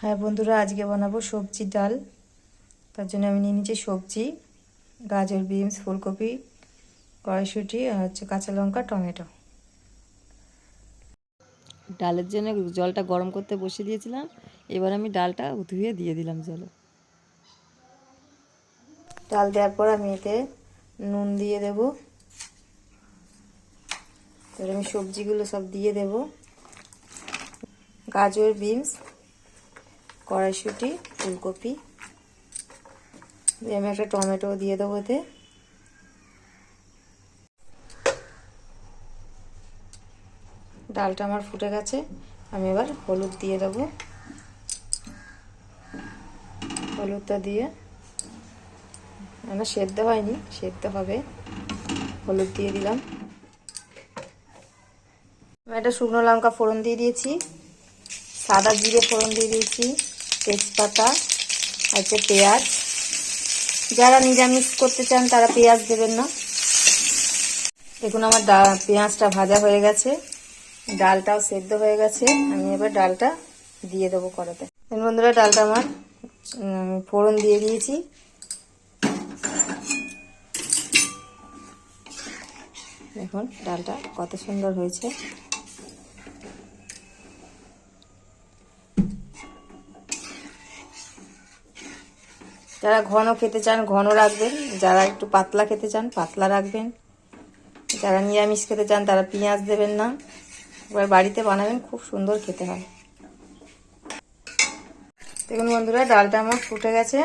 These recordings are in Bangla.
হ্যাঁ বন্ধুরা আজকে বানাবো সবজির ডাল। তার জন্য আমি নিয়ে নিচ্ছি সবজি গাজর বিনস ফুলকপি কড়াইশুঁটি আর হচ্ছে কাঁচা লঙ্কা টমেটো। ডালের জন্য জলটা গরম করতে বসিয়ে দিয়েছিলাম। এবার আমি ডালটা ধুয়ে দিয়ে দিলাম জলে। ডাল দেওয়ার পর আমি এতে নুন দিয়ে দেব। তারপরে আমি সবজিগুলো সব দিয়ে দেব। গাজর বিনস কড়াইশুঁটি, ফুলকপি। দিয়ে আমি একটা টমেটো দিয়ে দেবো এতে ডালটা আমার ফুটে গেছে, আমি এবার হলুদ দিয়ে দেবো। হলুদটা দিয়ে। না, সেদ্ধ হয়নি, সেদ্ধ হবে। হলুদ দিয়ে দিলাম। আমি একটা শুকনো লঙ্কা ফোড়ন দিয়ে দিয়েছি, সাদা জিরে ফোড়ন দিয়ে দিয়েছি। তেজপাতা হচ্ছে পেঁয়াজ। যারা নিরামিষ করতে চান, তারা পেঁয়াজ দেবেন না। দেখুন আমার ডা পেঁয়াজটা ভাজা হয়ে গেছে। ডালটাও সেদ্ধ হয়ে গেছে। আমি এবার ডালটা দিয়ে দেবো কড়াতে। বন্ধুরা, ডালটা আমার ফোড়ন দিয়ে দিয়েছি। দেখুন, ডালটা কত সুন্দর হয়েছে। যারা ঘন খেতে চান, ঘন রাখবেন। যারা একটু পাতলা খেতে চান, পাতলা রাখবেন। যারা নিরামিষ খেতে চান, তারা পেঁয়াজ দেবেন না। এবার বাড়িতে বানাবেন, খুব সুন্দর খেতে হয়। দেখুন বন্ধুরা, ডালটা আমার ফুটে গেছে।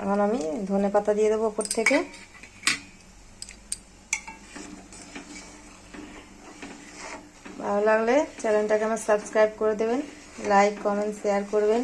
এখন আমি ধনে পাতা দিয়ে দেবো ওপর থেকে। ভালো লাগলে চ্যানেলটাকে আমার সাবস্ক্রাইব করে দেবেন, লাইক, কমেন্ট, শেয়ার করবেন।